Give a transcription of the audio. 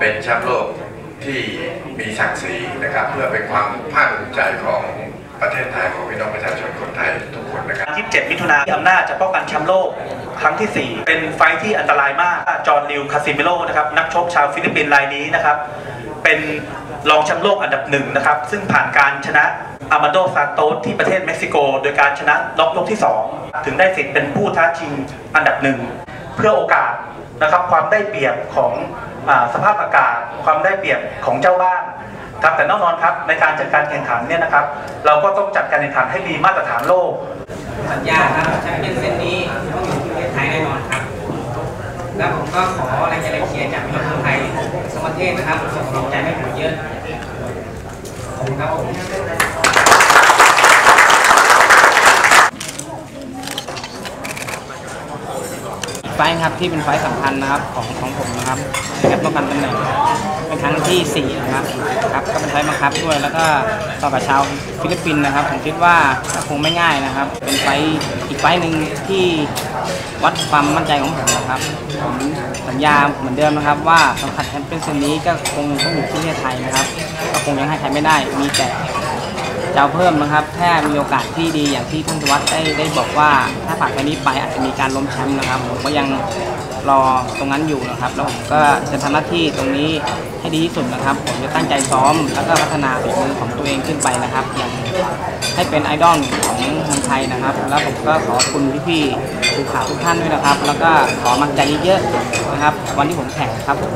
เป็นแชมป์โลกที่มีศักดิ์ศรีนะครับ เพื่อเป็นความภาคภูมิใจของประเทศไทยของพี่น้องประชาชนคนไทยทุกคนนะครับ27มิถุนายนอำนาจจะป้องกันแชมป์โลกครั้งที่ 4 เป็นไฟที่อันตรายมาก จอห์นนิวคาซิเมโรนะครับนักชกชาวฟิลิปปินส์รายนี้นะครับ เป็นรองแชมป์โลกอันดับหนึ่งนะครับ ซึ่งผ่านการชนะอามาโดซานโตสที่ประเทศเม็กซิโก โดยการชนะน็อกยกที่ 2 ถึงได้สิทธิ์เป็นผู้ท้าชิงอันดับหนึ่งเพื่อโอกาสนะครับความได้เปรียบของ สภาพอากาศความได้เปรียบของเจ้าบ้านครับแต่แน่นอนครับในการจัดการแข่งขันเนี่ยนะครับ เราก็ต้องจัดการแข่งขันให้มีมาตรฐานโลก สัญญาครับแชมเปี้ยนเส้นนี้ต้องอยู่ที่ประเทศไทยแน่นอนครับ แล้วผมก็ขอแรงใจแรงเชียร์จากพี่น้องไทยทั้งประเทศนะครับส่งกำลังใจให้ผมเยอะขอบคุณครับผม ฟล์ครับที่เป็นไฟล์สำคัญนะครับของของผมนะครับในการป้องกันตำแหน่งเป็นครั้งที่4นะครับครับก็เป็นไฟล์บังคับด้วย แล้วก็ต่อกับชาวฟิลิปปินส์นะครับ ผมคิดว่าคงไม่ง่ายนะครับ เป็นไฟล์อีกไฟล์หนึ่งที่วัดความมั่นใจของผมนะครับผมสัญญาเหมือนเดิมนะครับ ว่าสำคัญแชมเปี้ยนส์นี้ก็คงต้องอยู่ที่ประเทศไทยนะครับก็คงยังให้ใครไม่ได้มีแต่ จะเอาเพิ่มนะครับ ถ้ามีโอกาสที่ดีอย่างที่ท่านธวัฒน์ได้ได้บอกว่า ถ้าผ่านไปนี้ไปอาจจะมีการล้มแชมป์นะครับ ผมก็ยังรอตรงนั้นอยู่นะครับแล้วผมก็จะทำหน้าที่ตรงนี้ให้ดีที่สุดนะครับ ผมจะตั้งใจซ้อม แล้วก็พัฒนาฝีมือของตัวเองขึ้นไปนะครับ อย่างให้เป็นไอดอลของเมืองไทยนะครับ แล้วผมก็ขอบคุณพี่ๆผู้ข่าวทุกท่านด้วยนะครับ แล้วก็ขอมักใจเยอะๆนะครับ วันที่ผมแข่งครับผม